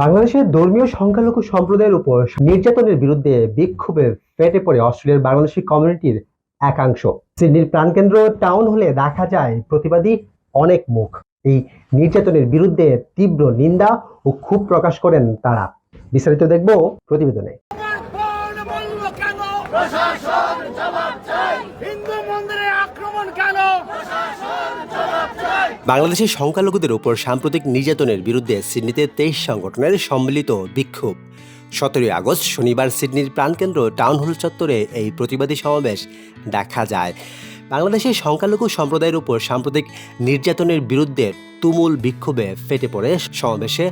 বাংলাদেশের ধর্মীয় সংখ্যালঘু সম্প্রদায়ের উপর নির্যাতনের বিরুদ্ধে বিক্ষোভে ফেটে পড়ে অস্ট্রেলিয়ার বাংলাদেশি কমিউনিটির একাংশ। সিডনির প্রাণকেন্দ্র টাউন হলে দেখা যায় প্রতিবাদী অনেক মুখ। এই নির্যাতনের বিরুদ্ধে তীব্র নিন্দা ও ক্ষোভ প্রকাশ করেন তারা। বিস্তারিত দেখব প্রতিবেদনে। আক্রমণ কেন বাংলাদেশের সংখ্যালঘুদের ওপর সাম্প্রতিক নির্যাতনের বিরুদ্ধে সিডনিতে তেইশ সংগঠনের সম্মিলিত বিক্ষোভ। সতেরোই আগস্ট শনিবার সিডনির প্রাণকেন্দ্র টাউন হল চত্বরে এই প্রতিবাদী সমাবেশ দেখা যায়। বাংলাদেশের সংখ্যালঘু সম্প্রদায়ের উপর সাম্প্রতিক নির্যাতনের বিরুদ্ধে তুমুল বিক্ষোভে ফেটে পড়ে সমাবেশে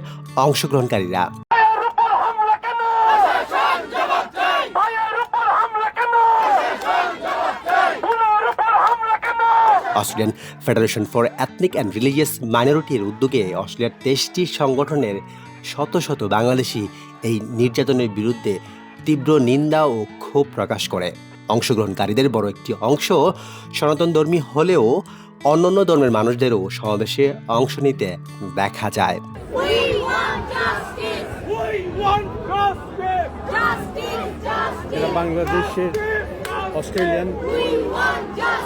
অংশগ্রহণকারীরা। Australian federation for ethnic and religious মাইনরিটির উদ্যোগে অস্ট্রেলিয়ার তেইশটি সংগঠনের শত শত বাংলাদেশি এই নির্যাতনের বিরুদ্ধে তীব্র নিন্দা ও ক্ষোভ প্রকাশ করে। অংশগ্রহণকারীদের বড় একটি অংশ সনাতন ধর্মী হলেও অন্যান্য ধর্মের মানুষদেরও সমাবেশে অংশ নিতে দেখা যায়। বাংলাদেশের অস্ট্রেলিয়ান.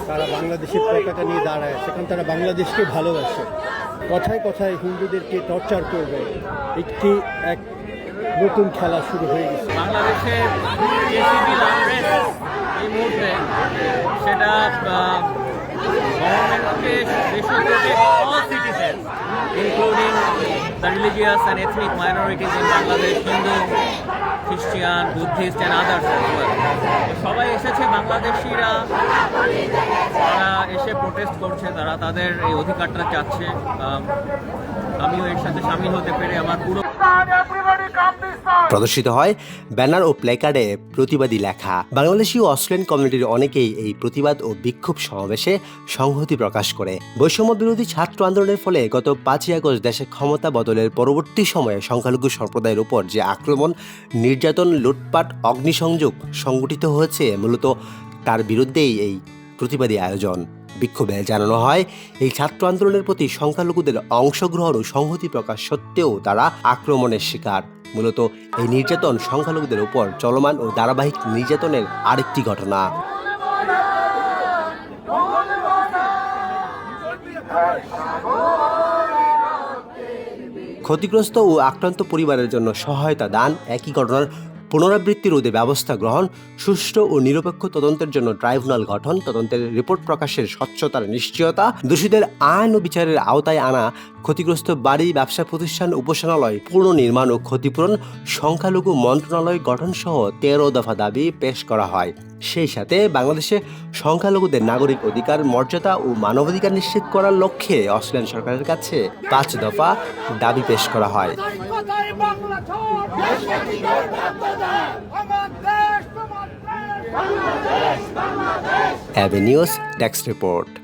তারা বাংলাদেশের পতাকা নিয়ে দাঁড়ায়, সেখানে তারা বাংলাদেশকে ভালোবাসে কথায় কথায় হিন্দুদেরকে টর্চার করবে একটি এক নতুন খেলা শুরু হয়ে গেছে আনরেস্ট এই মুহূর্তে সেটা গভর্নমেন্টকে including the ethnic minorities in Bangladesh, Hindu, Christian, Buddhist and others as well. সবাই এসেছে বাংলাদেশিরা তারা এসে প্রোটেস্ট করছে তারা তাদের এই অধিকারটা চাচ্ছে আম, আমিও এর সাথে সামিল হতে পেরে আমার পুরো প্রদর্শিত হয় ব্যানার ও প্লেকার্ডে প্রতিবাদী লেখা। বাংলাদেশি ও অস্ট্রেলিয়ান কমিউনিটির অনেকেই এই প্রতিবাদ ও বিক্ষোভ সমাবেশে সংহতি প্রকাশ করে। বৈষম্য বিরোধী ছাত্র আন্দোলনের ফলে গত পাঁচই আগস্ট দেশে ক্ষমতা বদলের পরবর্তী সময়ে সংখ্যালঘু সম্প্রদায়ের উপর যে আক্রমণ, নির্যাতন, লুটপাট, অগ্নিসংযোগ সংগঠিত হয়েছে, মূলত তার বিরুদ্ধেই এই প্রতিবাদী আয়োজন। বিক্ষোভে জানানো হয়, এই ছাত্র আন্দোলনের প্রতি সংখ্যালঘুদের অংশগ্রহণ ও সংহতি প্রকাশ সত্ত্বেও তারা আক্রমণের শিকার। মূলত এই নির্যাতন সংখ্যালঘুদের উপর চলমান ও ধারাবাহিক নির্যাতনের আরেকটি ঘটনা। ক্ষতিগ্রস্ত ও আক্রান্ত পরিবারের জন্য সহায়তা দান, একই ঘটনার পুনরাবৃত্তি রোধে ব্যবস্থা গ্রহণ, সুষ্ঠু ও নিরপেক্ষ তদন্তের জন্য ট্রাইব্যুনাল গঠন, তদন্তের রিপোর্ট প্রকাশের স্বচ্ছতার নিশ্চয়তা, দোষীদের আইন ও বিচারের আওতায় আনা, ক্ষতিগ্রস্ত বাড়ি, ব্যবসা প্রতিষ্ঠান, উপাসনালয় পুনর্নির্মাণ ও ক্ষতিপূরণ, সংখ্যালঘু মন্ত্রণালয় গঠন সহ তেরো দফা দাবি পেশ করা হয়। সেই সাথে বাংলাদেশে সংখ্যালঘুদের নাগরিক অধিকার মর্যাদা ও মানবাধিকার নিশ্চিত করার লক্ষ্যে অস্ট্রেলিয়ান সরকারের কাছে পাঁচ দফা দাবি পেশ করা হয় অ্যাভিনিউস ডেস্ক রিপোর্ট